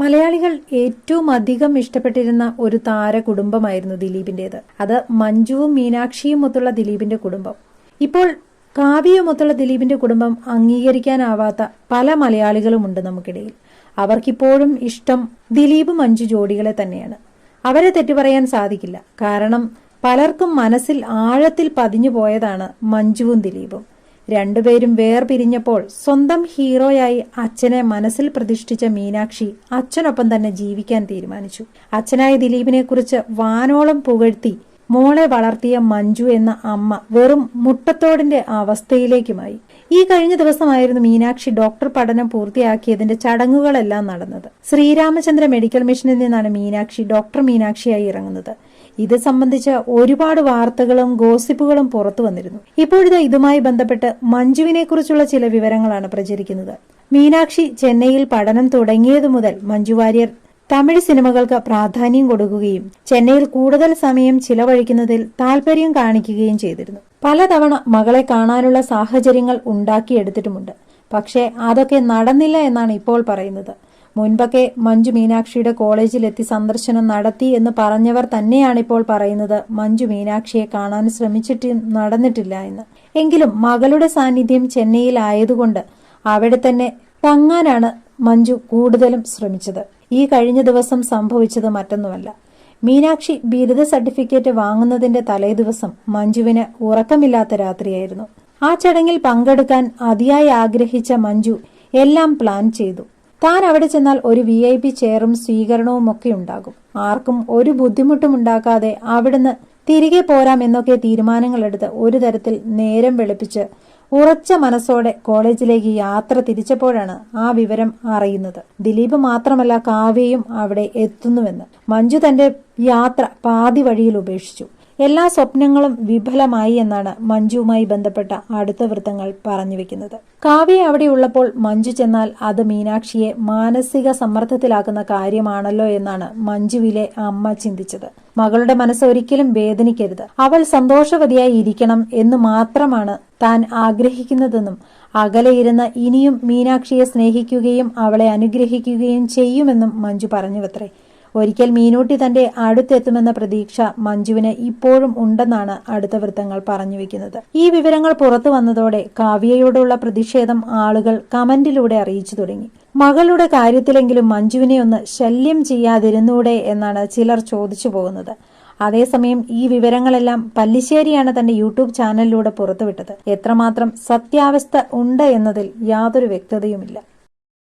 മലയാളികൾ ഏറ്റവും അധികം ഇഷ്ടപ്പെട്ടിരുന്ന ഒരു താര കുടുംബമായിരുന്നു ദിലീപിന്റേത്. അത് മഞ്ജുവും മീനാക്ഷിയും ഒത്തുള്ള ദിലീപിന്റെ കുടുംബം. ഇപ്പോൾ കാവ്യമൊത്തുള്ള ദിലീപിന്റെ കുടുംബം അംഗീകരിക്കാനാവാത്ത പല മലയാളികളുമുണ്ട് നമുക്കിടയിൽ. അവർക്കിപ്പോഴും ഇഷ്ടം ദിലീപ് മഞ്ജു ജോഡികളെ തന്നെയാണ്. അവരെ തെറ്റു പറയാൻ സാധിക്കില്ല. കാരണം പലർക്കും മനസ്സിൽ ആഴത്തിൽ പതിഞ്ഞു പോയതാണ് മഞ്ജുവും ദിലീപും. രണ്ടുപേരും വേർപിരിഞ്ഞപ്പോൾ സ്വന്തം ഹീറോയായി അച്ഛനെ മനസ്സിൽ പ്രതിഷ്ഠിച്ച മീനാക്ഷി അച്ഛനൊപ്പം തന്നെ ജീവിക്കാൻ തീരുമാനിച്ചു. അച്ഛനായ ദിലീപിനെ കുറിച്ച് വാനോളം പുകഴ്ത്തി മോളെ വളർത്തിയ മഞ്ജു എന്ന അമ്മ വെറും മുട്ടത്തോടിന്റെ അവസ്ഥയിലേക്കുമായി. ഈ കഴിഞ്ഞ ദിവസമായിരുന്നു മീനാക്ഷി ഡോക്ടർ പഠനം പൂർത്തിയാക്കിയതിന്റെ ചടങ്ങുകളെല്ലാം നടന്നത്. ശ്രീരാമചന്ദ്ര മെഡിക്കൽ മിഷനിൽ നിന്നാണ് മീനാക്ഷി ഡോക്ടർ മീനാക്ഷിയായി ഇറങ്ങുന്നത്. ഇത് സംബന്ധിച്ച് ഒരുപാട് വാർത്തകളും ഗോസിപ്പുകളും പുറത്തു വന്നിരുന്നു. ഇപ്പോഴിത് ഇതുമായി ബന്ധപ്പെട്ട് മഞ്ജുവിനെ കുറിച്ചുള്ള ചില വിവരങ്ങളാണ് പ്രചരിക്കുന്നത്. മീനാക്ഷി ചെന്നൈയിൽ പഠനം തുടങ്ങിയതു മുതൽ മഞ്ജു വാര്യർ തമിഴ് സിനിമകൾക്ക് പ്രാധാന്യം കൊടുക്കുകയും ചെന്നൈയിൽ കൂടുതൽ സമയം ചിലവഴിക്കുന്നതിൽ താല്പര്യം കാണിക്കുകയും ചെയ്തിരുന്നു. പലതവണ മകളെ കാണാനുള്ള സാഹചര്യങ്ങൾ ഉണ്ടാക്കിയെടുത്തിട്ടുമുണ്ട്. പക്ഷേ അതൊക്കെ നടന്നില്ല എന്നാണ് ഇപ്പോൾ പറയുന്നത്. മുൻപൊക്കെ മഞ്ജു മീനാക്ഷിയുടെ കോളേജിലെത്തി സന്ദർശനം നടത്തി എന്ന് പറഞ്ഞവർ തന്നെയാണിപ്പോൾ പറയുന്നത്. മഞ്ജു മീനാക്ഷിയെ കാണാൻ ശ്രമിച്ചിട്ട് നടന്നിട്ടില്ല എന്ന്. എങ്കിലും മകളുടെ സാന്നിധ്യം ചെന്നൈയിൽ ആയതുകൊണ്ട് അവിടെ തന്നെ തങ്ങാനാണ് മഞ്ജു കൂടുതലും ശ്രമിച്ചത്. ഈ കഴിഞ്ഞ ദിവസം സംഭവിച്ചത് മറ്റൊന്നുമല്ല. മീനാക്ഷി ബിരുദ സർട്ടിഫിക്കറ്റ് വാങ്ങുന്നതിന്റെ തലേദിവസം മഞ്ജുവിന് ഉറക്കമില്ലാത്ത രാത്രിയായിരുന്നു. ആ ചടങ്ങിൽ പങ്കെടുക്കാൻ അതിയായി ആഗ്രഹിച്ച മഞ്ജു എല്ലാം പ്ലാൻ ചെയ്തു. താൻ അവിടെ ചെന്നാൽ ഒരു വി ഐ പി ചെയറും സ്വീകരണവും ഒക്കെ ഉണ്ടാകും. ആർക്കും ഒരു ബുദ്ധിമുട്ടും ഉണ്ടാക്കാതെ അവിടുന്ന് തിരികെ പോരാം എന്നൊക്കെ തീരുമാനങ്ങളെടുത്ത് ഒരു തരത്തിൽ നേരം വെളുപ്പിച്ച് ഉറച്ച മനസ്സോടെ കോളേജിലേക്ക് യാത്ര തിരിച്ചപ്പോഴാണ് ആ വിവരം അറിയുന്നത്. ദിലീപ് മാത്രമല്ല കാവ്യയും അവിടെ എത്തുന്നുവെന്ന്. മഞ്ജു തന്റെ യാത്ര പാതി വഴിയിൽ ഉപേക്ഷിച്ചു. എല്ലാ സ്വപ്നങ്ങളും വിഫലമായി എന്നാണ് മഞ്ജുവുമായി ബന്ധപ്പെട്ട അടുത്ത വൃത്തങ്ങൾ പറഞ്ഞു വെക്കുന്നത്. കാവ്യ അവിടെ ഉള്ളപ്പോൾ മഞ്ജു ചെന്നാൽ അത് മീനാക്ഷിയെ മാനസിക സമ്മർദ്ദത്തിലാക്കുന്ന കാര്യമാണല്ലോ എന്നാണ് മഞ്ജുവിലെ അമ്മ ചിന്തിച്ചത്. മകളുടെ മനസ്സ് ഒരിക്കലും വേദനിക്കരുത്. അവൾ സന്തോഷവതിയായി ഇരിക്കണം എന്ന് മാത്രമാണ് താൻ ആഗ്രഹിക്കുന്നതെന്നും അകലെ ഇരുന്ന് ഇനിയും മീനാക്ഷിയെ സ്നേഹിക്കുകയും അവളെ അനുഗ്രഹിക്കുകയും ചെയ്യുമെന്നും മഞ്ജു പറഞ്ഞുവത്രേ. ഒരിക്കൽ മീനൂട്ടി തന്റെ അടുത്തെത്തുമെന്ന പ്രതീക്ഷ മഞ്ജുവിന് ഇപ്പോഴും ഉണ്ടെന്നാണ് അടുത്ത വൃത്തങ്ങൾ പറഞ്ഞു വെക്കുന്നത്. ഈ വിവരങ്ങൾ പുറത്തു വന്നതോടെ കാവ്യയോടുള്ള പ്രതിഷേധം ആളുകൾ കമന്റിലൂടെ അറിയിച്ചു തുടങ്ങി. മകളുടെ കാര്യത്തിലെങ്കിലും മഞ്ജുവിനെ ഒന്ന് ശല്യം ചെയ്യാതിരുന്നൂടെ എന്നാണ് ചിലർ ചോദിച്ചു പോകുന്നത്. അതേസമയം ഈ വിവരങ്ങളെല്ലാം പല്ലിശ്ശേരിയാണ് തന്റെ യൂട്യൂബ് ചാനലിലൂടെ പുറത്തുവിട്ടത്. എത്രമാത്രം സത്യാവസ്ഥ ഉണ്ട് എന്നതിൽ യാതൊരു വ്യക്തതയുമില്ല.